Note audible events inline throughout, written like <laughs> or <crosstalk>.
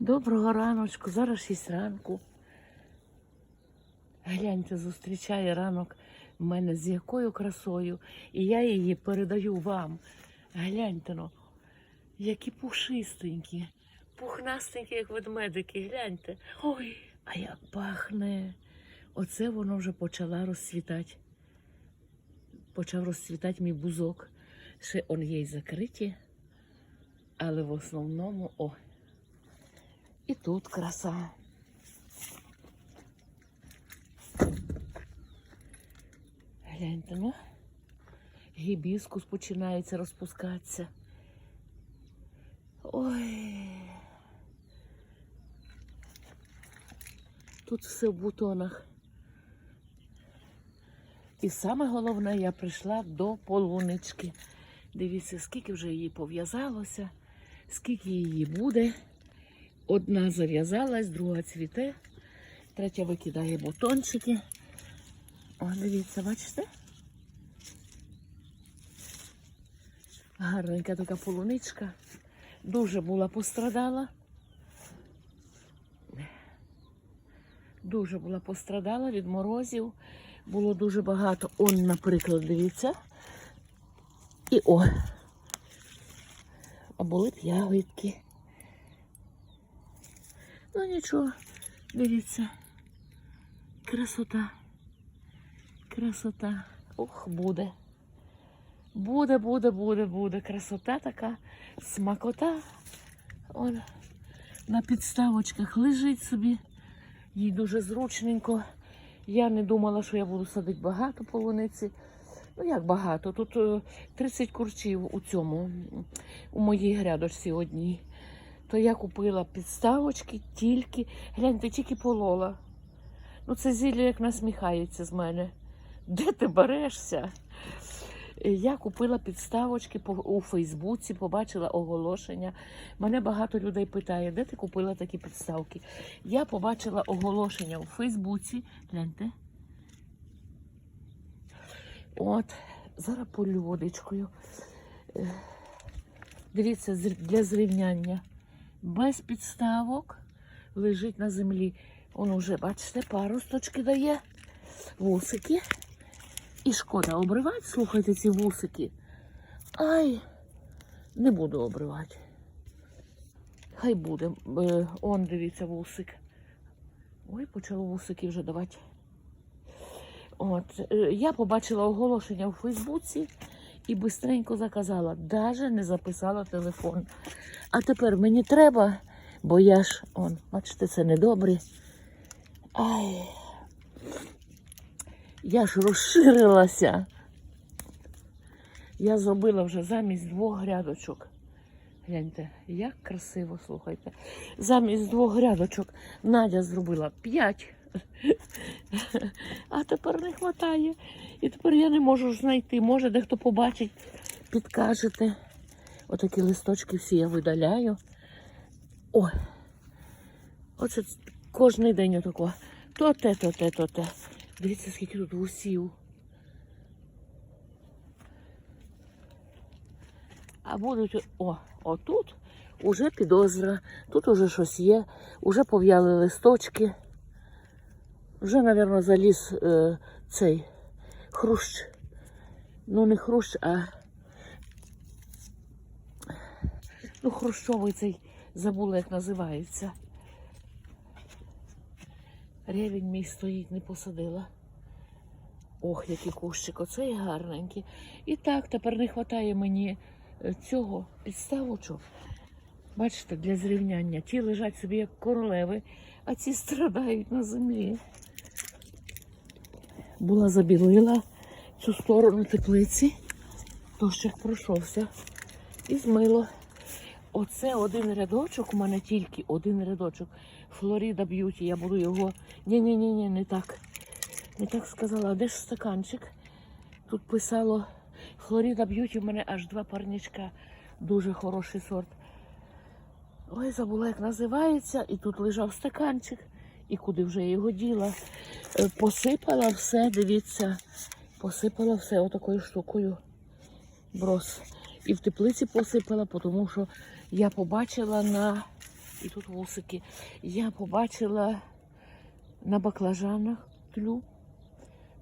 Доброго раночку, зараз 6 ранку. Гляньте, зустрічає ранок в мене з якою красою, і я її передаю вам. Гляньте ну, які пушистенькі, пухнастенькі, як ведмедики, гляньте. Ой, а як пахне. Оце воно вже почала розцвітати. Почав розцвітати мій бузок. Ще он є й закриті, але в основному, о, і тут краса. Гляньте, ну, гібіскус починається розпускатися. Ой. Тут все в бутонах. І саме головне, я прийшла до полунички. Дивіться, скільки вже її пов'язалося, скільки її буде. Одна зав'язалась, друга цвіте, третя викидає бутончики. О, дивіться, бачите? Гарненька така полуничка. Дуже була пострадала. Дуже була пострадала від морозів. Було дуже багато. Он, наприклад, дивіться. І о. А були б ягодки. Ну нічого, дивіться. Красота. Красота. Ох, буде. Буде, буде, буде, буде. Красота така, смакота. Он на підставочках лежить собі. Їй дуже зручненько. Я не думала, що я буду садити багато полуниці. Ну, як багато? Тут е, 30 курчів у цьому, у моїй грядочці одній. То я купила підставочки тільки, гляньте, тільки полола. Ну, це зілля як насміхається з мене. Де ти берешся? Я купила підставочки у Фейсбуці, побачила оголошення. Мене багато людей питає, де ти купила такі підставки. Я побачила оголошення у Фейсбуці. Гляньте. От, зараз полю водичкою. Е, Дивіться, для зрівняння. Без підставок лежить на землі. Он уже, бачите, паросточки дає, вусики. І шкода обривати, слухайте ці вусики. Ай, не буду обривати. Хай буде. Е, Он, дивіться, вусик. Ой, почало вусики вже давати. От, е, я побачила оголошення у Фейсбуці і бистренько заказала, навіть не записала телефон. А тепер мені треба, бо я ж, он, бачите, це недобре. Ай. Я ж розширилася. Я зробила вже замість двох грядочок. Гляньте, як красиво, слухайте. Замість двох грядочок Надя зробила п'ять. А тепер не вистачає. І тепер я не можу знайти. Може, дехто побачить, підкажете. Отакі листочки всі я видаляю. Ой. Оце кожен день отако. То те, то те, то те. Дивіться, скільки тут гусів. А будуть, о, отут уже підозра, тут уже щось є, уже пов'яли листочки. Вже, мабуть, заліз е, цей хрущ. Ну, не хрущ, а ну, хрущовий цей забула, як називається. Ревень мій стоїть, не посадила. Ох, який кущик, оцей гарненький. І так, тепер не вистачає мені е, цього підставочок. Бачите, для зрівняння. Ті лежать собі як королеви, а ці страдають на землі. Була забілила цю сторону теплиці, дощик пройшовся і змило. Оце один рядочок, у мене тільки один рядочок. Флоріда Б'юті. Я буду його. Ні-ні-ні, ні, не так. Не так сказала. Де ж стаканчик? Тут писало Флоріда Б'юті, в мене аж два парничка. Дуже хороший сорт. Ой, забула, як називається. І тут лежав стаканчик. І куди вже я його діла. Е, Посипала все, дивіться. Посипала все отакою штукою. Брос. І в теплиці посипала, тому що я побачила на І тут вусики. Я побачила на баклажанах тлю,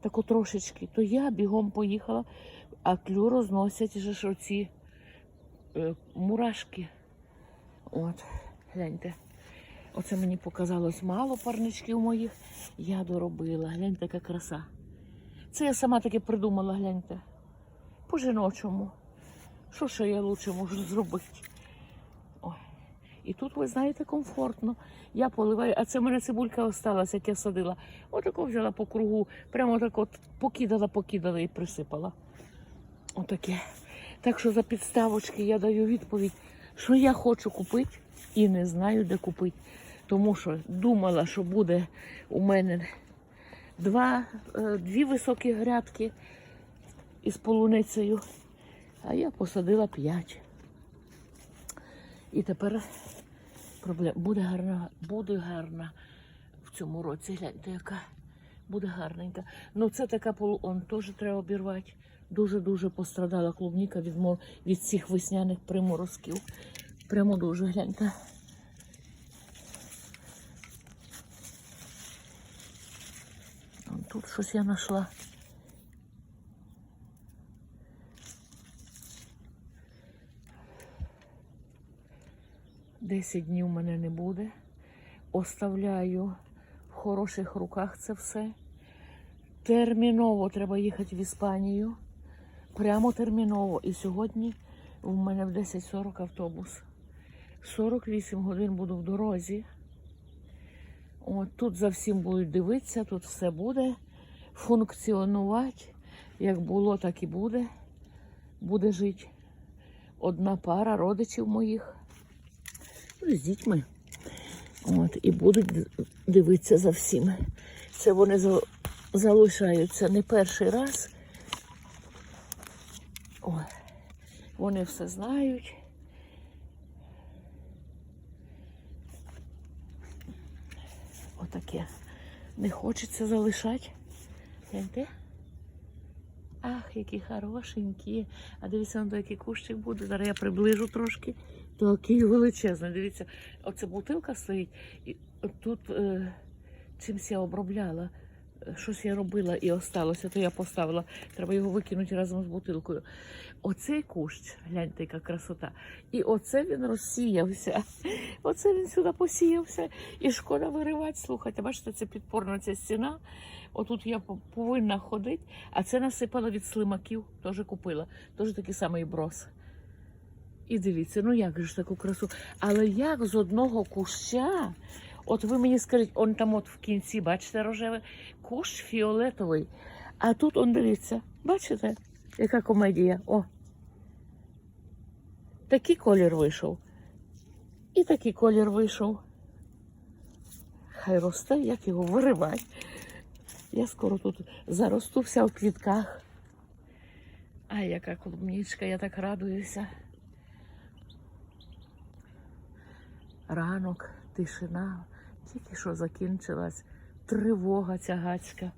таку трошечки, то я бігом поїхала, а тлю розносять же ж оці е, мурашки. От, гляньте. Оце мені показалось мало парничків моїх. Я доробила. Гляньте, яка краса. Це я сама таки придумала, гляньте. По жіночому. Що ще я лучше можу зробити? Ой. І тут, ви знаєте, комфортно. Я поливаю, а це в мене цибулька осталась, як я садила. Отако взяла по кругу, прямо так от покидала, покидала і присипала. Отаке. Так що за підставочки я даю відповідь, що я хочу купити і не знаю, де купити. Тому що думала, що буде у мене два, е, дві високі грядки із полуницею, а я посадила п'ять. І тепер проблема буде гарна, буде гарна в цьому році. Гляньте, яка буде гарненька. Ну це така полу, он теж треба обірвати. Дуже-дуже пострадала клубніка від, від цих весняних приморозків. Прямо дуже гляньте. Он Тут щось я знайшла. Десять днів мене не буде. Оставляю в хороших руках це все. Терміново треба їхати в Іспанію. Прямо терміново. І сьогодні у мене в 10.40 автобус. 48 годин буду в дорозі. От тут за всім будуть дивитися, тут все буде функціонувати. Як було, так і буде. Буде жити одна пара родичів моїх ну, з дітьми. От, і будуть дивитися за всім. Це вони залишаються не перший раз. Ой, вони все знають. Отаке. Не хочеться залишати. Гляньте. Ах, які хорошенькі. А дивіться, он який кущик буде. Зараз я приближу трошки. Такий величезний. Дивіться, оце бутилка стоїть, і тут е, чимсь я обробляла. Щось я робила і осталося, то я поставила. Треба його викинути разом з бутилкою. Оцей кущ, гляньте, яка красота. І оце він розсіявся. Оце він сюди посіявся. І шкода виривати. Слухайте, бачите, це підпорна ця стіна. Отут я повинна ходити, а це насипала від слимаків, теж купила. Теж такий самий брос. І дивіться, ну як же ж таку красу. Але як з одного куща, от ви мені скажіть, он там от в кінці, бачите, рожеве, кущ фіолетовий. А тут он дивіться, бачите, яка комедія? О. Такий колір вийшов. І такий колір вийшов. Хай росте, як його виривати. Я скоро тут заросту вся в квітках. Ай, яка клубничка, я так радуюся. Ранок, тишина, тільки що закінчилась тривога ця гацька.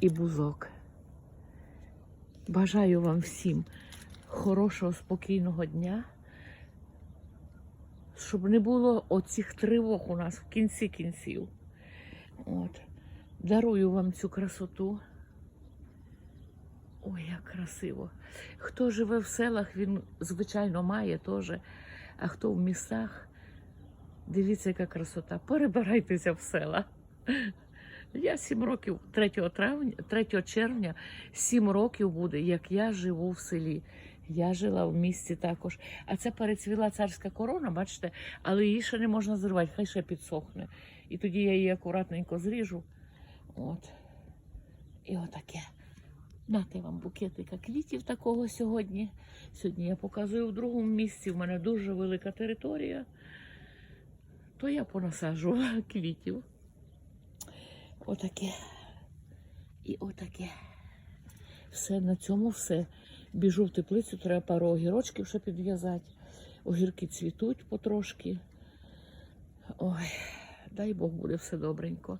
І бузок. Бажаю вам всім хорошого, спокійного дня, щоб не було оцих тривог у нас в кінці кінців. От. Дарую вам цю красоту. Ой, як красиво. Хто живе в селах, він, звичайно, має теж. А хто в містах, дивіться, яка красота. Перебирайтеся в села. Я сім років, 3 травня, 3 червня, сім років буде, як я живу в селі. Я жила в місті також. А це перецвіла царська корона, бачите, але її ще не можна зривати, хай ще підсохне. І тоді я її акуратненько зріжу. От. І отаке. Нате вам букетика квітів такого сьогодні. Сьогодні я показую в другому місці. У мене дуже велика територія. То я понасаджу <laughs> квітів. Отаке. І отаке. Все на цьому все. Біжу в теплицю, треба пару огірочків ще підв'язати. Огірки цвітуть потрошки. Ой, дай Бог буде все добренько.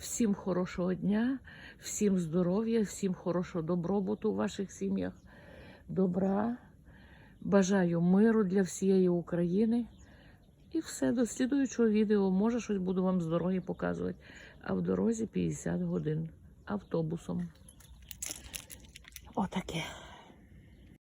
Всім хорошого дня, всім здоров'я, всім хорошого добробуту у ваших сім'ях, добра, Бажаю миру для всієї України. І все, до слідуючого відео. Може, щось буду вам з дороги показувати. А в дорозі 50 годин автобусом. Отаке.